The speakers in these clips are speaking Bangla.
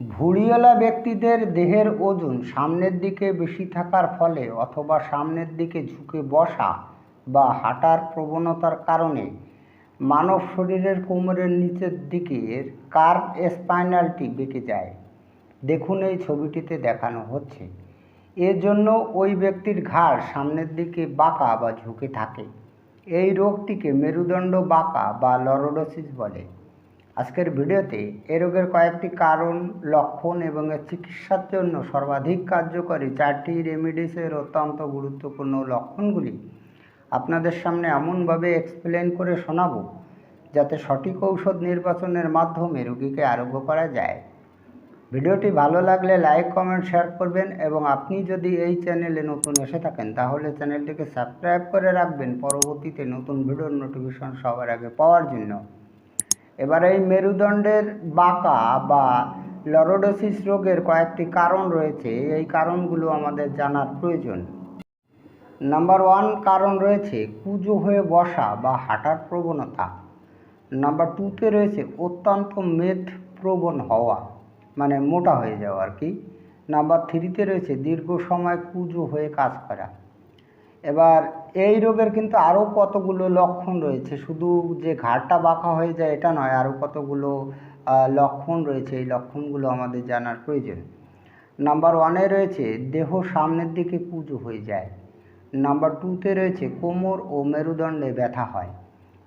ভুঁড়িওয়ালা ব্যক্তিদের দেহের ওজন সামনের দিকে বেশি থাকার ফলে অথবা সামনের দিকে ঝুঁকে বসা বা হাঁটার প্রবণতার কারণে মানব শরীরের কোমরের নিচের দিকের কার্ভ স্পাইনালটি বেঁকে যায়। দেখুন এই ছবিটিতে দেখানো হচ্ছে। এর জন্য ওই ব্যক্তির ঘাড় সামনের দিকে বাঁকা বা ঝুঁকে থাকে। এই রোগটিকে মেরুদণ্ড বাঁকা বা লরোডোসিস বলে। আজকের ভিডিওতে এ রোগের কয়েকটি কারণ, লক্ষণ এবং এর চিকিৎসার জন্য সর্বাধিক কার্যকরী চারটি রেমিডিসের অত্যন্ত গুরুত্বপূর্ণ লক্ষণগুলি আপনাদের সামনে এমনভাবে এক্সপ্লেন করে শোনাব, যাতে সঠিক ঔষধ নির্বাচনের মাধ্যমে রোগীকে আরোগ্য করা যায়। ভিডিওটি ভালো লাগলে লাইক কমেন্ট শেয়ার করবেন এবং আপনি যদি এই চ্যানেলে নতুন এসে থাকেন, তাহলে চ্যানেলটিকে সাবস্ক্রাইব করে রাখবেন। পরবর্তীতে নতুন ভিডিওর নোটিফিকেশন সবার আগে পাওয়ার জন্য। এবার এই মেরুদণ্ডের বাঁকা বা লরোডোসিস রোগের কয়েকটি কারণ রয়েছে, এই কারণগুলো আমাদের জানার প্রয়োজন। নাম্বার ওয়ান কারণ রয়েছে কুজো হয়ে বসা বা হাঁটার প্রবণতা। নাম্বার টুতে রয়েছে অত্যন্ত মেদ প্রবণ হওয়া মানে মোটা হয়ে যাওয়া আর কি। নাম্বার থ্রিতে রয়েছে দীর্ঘ সময় কুজো হয়ে কাজ করা। এবার এই রোগের কিন্তু আরও কতগুলো লক্ষণ রয়েছে? শুধু যে ঘাড়টা বাঁকা হয়ে যায় এটা নয়, আরও কতগুলো লক্ষণ রয়েছে? এই লক্ষণগুলো আমাদের জানার প্রয়োজন। নাম্বার ওয়ানে রয়েছে, দেহ সামনের দিকে কুজো হয়ে যায়। নাম্বার টুতে রয়েছে, কোমর ও মেরুদণ্ডে ব্যথা হয়।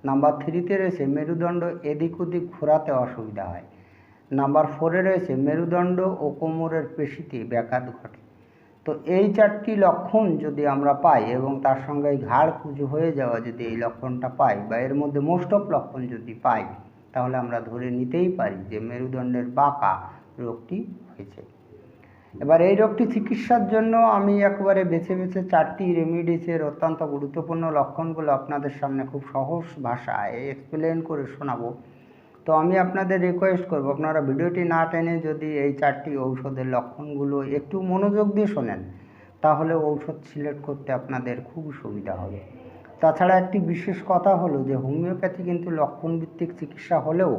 নাম্বার থ্রিতে রয়েছে, মেরুদণ্ড এদিক ওদিক ঘোরাতে অসুবিধা হয়। নাম্বার ফোরে রয়েছে, মেরুদণ্ড ও কোমরের পেশিতে ব্যাঘাত ঘটে। তো এই চারটি লক্ষণ যদি আমরা পাই এবং তার সঙ্গে ঘাড় কুজো হয়ে যাওয়া যদি এই লক্ষণটা পাই বা এর মধ্যে মোস্ট অফ লক্ষণ যদি পাই, তাহলে আমরা ধরে নিতেই পারি যে মেরুদণ্ডের বাঁকা রোগটি হয়েছে। এবার এই রোগটি চিকিৎসার জন্য আমি একবারে বেছে বেছে চারটি রেমিডিসের অত্যন্ত গুরুত্বপূর্ণ লক্ষণগুলো আপনাদের সামনে খুব সহজ ভাষায় এক্সপ্লেন করে শোনাবো। তো আমি আপনাদের রিকোয়েস্ট করব, আপনারা ভিডিওটি না টেনে যদি এই চারটি ঔষধের লক্ষণগুলো একটু মনোযোগ দিয়ে শোনেন, তাহলে ঔষধ সিলেক্ট করতে আপনাদের খুব সুবিধা হবে। তাছাড়া একটি বিশেষ কথা হলো যে, হোমিওপ্যাথি কিন্তু লক্ষণভিত্তিক চিকিৎসা হলেও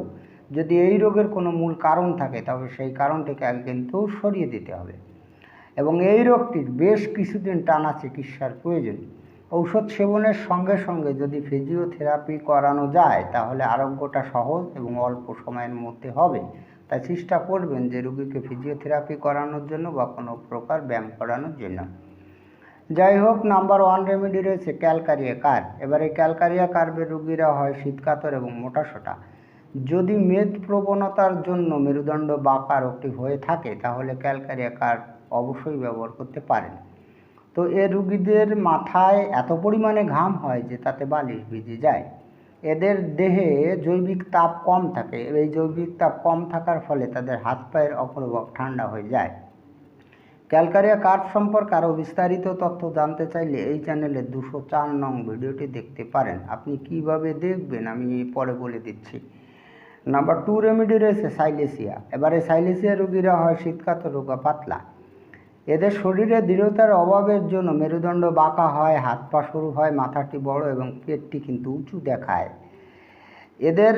যদি এই রোগের কোনো মূল কারণ থাকে, তবে সেই কারণটিকে কিন্তু সরিয়ে দিতে হবে। এবং এই রোগটির বেশ কিছুদিন টানা চিকিৎসার প্রয়োজন। ঔষধ সেবনের সঙ্গে সঙ্গে যদি ফিজিওথেরাপি করানো যায়, তাহলে আরোগ্যটা সহজ এবং অল্প সময়ের মধ্যে হবে। তাই চেষ্টা করবেন যে রোগীকে ফিজিওথেরাপি করানোর জন্য বা কোনো প্রকার ব্যায়াম করানোর জন্য। যাই হোক নাম্বার ওয়ান রেমেডি রয়েছে ক্যালকারিয়া কার্ভ এবারে ক্যালকারিয়া কার্ভের রুগীরা হয় শীতকাতর এবং মোটাসোটা। যদি মেদ প্রবণতার জন্য মেরুদণ্ড বাঁকা রোগটি হয়ে থাকে, তাহলে ক্যালকারিয়া কার্ভ অবশ্যই ব্যবহার করতে পারেন। তো এ রুগীদের মাথায় এত পরিমাণে ঘাম হয় যে তাতে বালিশ ভিজে যায়। এদের দেহে জৈবিক তাপ কম থাকে। এই জৈবিক তাপ কম থাকার ফলে তাদের হাত পায়ের অগ্রভাগ ঠান্ডা হয়ে যায়। ক্যালকারিয়া কার্ভ সম্পর্কে আরও বিস্তারিত তথ্য জানতে চাইলে এই চ্যানেলে দুশো চার নং ভিডিওটি দেখতে পারেন। আপনি কীভাবে দেখবেন আমি পরে বলে দিচ্ছি। নাম্বার টু রেমেডি রয়েছে সাইলেসিয়া। এবারে সাইলেসিয়া রোগীরা হয় শীতকাত রোগা পাতলা। এদের শরীরে দৃঢ়তার অভাবের জন্য মেরুদণ্ড বাঁকা হয়, হাত পা সরু হয়, মাথাটি বড় এবং পেটটি কিন্তু উঁচু দেখায়। এদের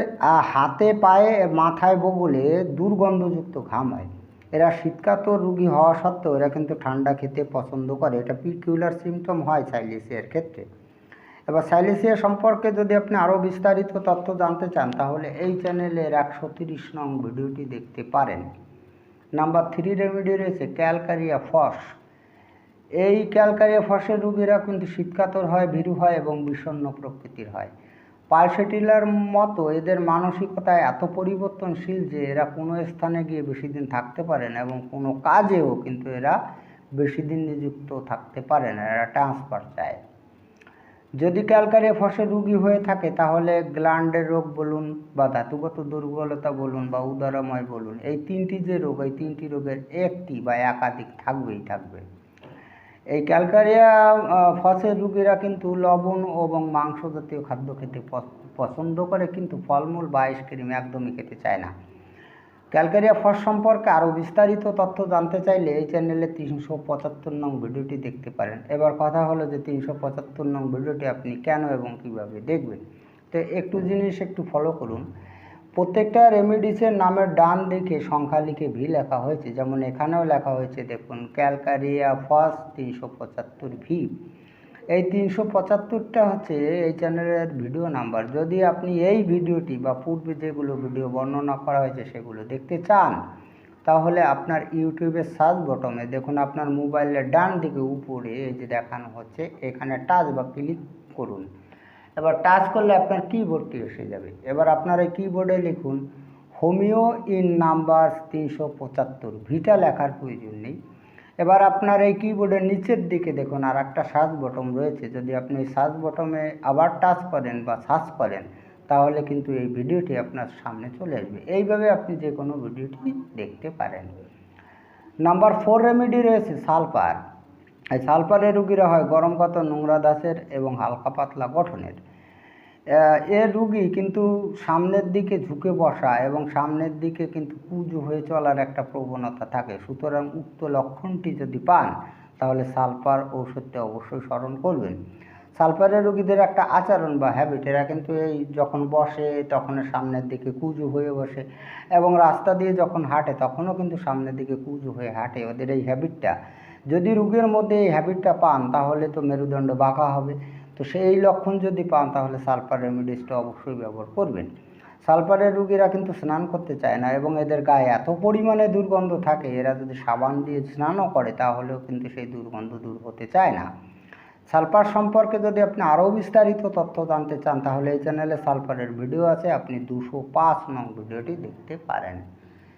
হাতে, পায়ে, মাথায়, বগলে দুর্গন্ধযুক্ত ঘাম হয়। এরা শীতকাতর রুগী হওয়া সত্ত্বেও এরা কিন্তু ঠান্ডা খেতে পছন্দ করে। এটা পিকিউলার সিমটম হয় সাইলেসিয়ার ক্ষেত্রে। এবার সাইলেসিয়া সম্পর্কে যদি আপনি আরও বিস্তারিত তথ্য জানতে চান, তাহলে এই চ্যানেলের একশো তিরিশ নং ভিডিওটি দেখতে পারেন। নাম্বার থ্রি রেমেডি রয়েছে ক্যালকারিয়া ফস। এই ক্যালকারিয়া ফসের রোগীরা কিন্তু শীতকাতর হয়, ভীরু হয় এবং বিষণ্ণ প্রকৃতির হয়। পালসেটিলার মতো এদের মানসিকতায় এত পরিবর্তনশীল যে এরা কোনো স্থানে গিয়ে বেশি দিন থাকতে পারে না এবং কোনো কাজেও কিন্তু এরা বেশি দিন নিযুক্ত থাকতে পারে না, এরা ট্রান্সফার চায়। যদি ক্যালকারিয়া ফসে রুগী হয়ে থাকে, তাহলে গ্ল্যান্ডের রোগ বলুন বা ধাতুগত দুর্বলতা বলুন বা উদারময় বলুন, এই তিনটি যে রোগ, এই তিনটি রোগের একটি বা একাধিক থাকবেই, থাকবে। এই ক্যালকারিয়া ফসের রুগীরা কিন্তু লবণ এবং মাংস জাতীয় খাদ্য খেতে পছ- পছন্দ করে, কিন্তু ফলমূল বা আইসক্রিম একদমই খেতে চায় না। ক্যালকারিয়া ফস সম্পর্কে আরও বিস্তারিত তথ্য জানতে চাইলে এই চ্যানেলে তিনশো পঁচাত্তর নং ভিডিওটি দেখতে পারেন। এবার কথা হলো যে তিনশো পঁচাত্তর নং ভিডিওটি আপনি কেন এবং কীভাবে দেখবেন? তো একটু জিনিস একটু ফলো করুন। প্রত্যেকটা রেমিডিসের নামের ডান দিকে সংখ্যা লিখে ভি লেখা হয়েছে। যেমন এখানেও লেখা হয়েছে, দেখুন, ক্যালকারিয়া ফার্স্ট তিনশো পঁচাত্তর ভি। এই তিনশো পঁচাত্তরটা হচ্ছে এই চ্যানেলের ভিডিও নাম্বার যদি আপনি এই ভিডিওটি বা পূর্বে যেগুলো ভিডিও বর্ণনা করা হয়েছে সেগুলো দেখতে চান, তাহলে আপনার ইউটিউবের সার্চ বটমে দেখুন আপনার মোবাইলের ডান দিকে উপরে এই যে দেখানো হচ্ছে, এখানে টাচ বা ক্লিক করুন। এবার টাচ করলে আপনার কিবোর্ডটি এসে যাবে। এবার আপনার এই কিবোর্ডে লিখুন হোমিও ইন নাম্বার তিনশো পঁচাত্তর। ভিটা লেখার প্রয়োজন নেই। এবার আপনার এই কিবোর্ডের নিচের দিকে দেখুন আর একটা সার্চ বটম রয়েছে। যদি আপনি সার্চ বটমে আবার টাচ করেন বা সার্চ করেন, তাহলে কিন্তু এই ভিডিওটি আপনার সামনে চলে আসবে। এইভাবে আপনি যে কোনো ভিডিওটি দেখতে পারেন। নাম্বার ফোর রেমেডি রয়েছে সালফার। এই সালফারের রুগীরা হয় গরম কত নোংরা দাসের এবং হালকা পাতলা গঠনের। এ রুগী কিন্তু সামনের দিকে ঝুঁকে বসা এবং সামনের দিকে কিন্তু কুজু হয়ে চলার একটা প্রবণতা থাকে। সুতরাং উক্ত লক্ষণটি যদি পান, তাহলে সালফার ঔষধটি অবশ্যই স্মরণ করবেন। সালফারের রুগীদের একটা আচরণ বা হ্যাবিট এরা কিন্তু এই যখন বসে, তখন সামনের দিকে কুজু হয়ে বসে এবং রাস্তা দিয়ে যখন হাঁটে, তখনও কিন্তু সামনের দিকে কুজু হয়ে হাঁটে। ওদের এই হ্যাবিটটা যদি রোগীর মধ্যে এই হ্যাবিটটা পান, তাহলে তো মেরুদণ্ড বাঁকা হবে। তো সেই লক্ষণ যদি পান তাহলে সালফার রেমিডিসটা অবশ্যই ব্যবহার করবেন। সালফারের রুগীরা কিন্তু স্নান করতে চায় না এবং এদের গায়ে এত পরিমাণে দুর্গন্ধ থাকে, এরা যদি সাবান দিয়ে স্নানও করে তাহলেও কিন্তু সেই দুর্গন্ধ দূর হতে চায় না। সালফার সম্পর্কে যদি আপনি আরও বিস্তারিত তথ্য জানতে চান তাহলে এই চ্যানেলে সালফারের ভিডিও আছে, আপনি দুশো পাঁচ নং ভিডিওটি দেখতে পারেন।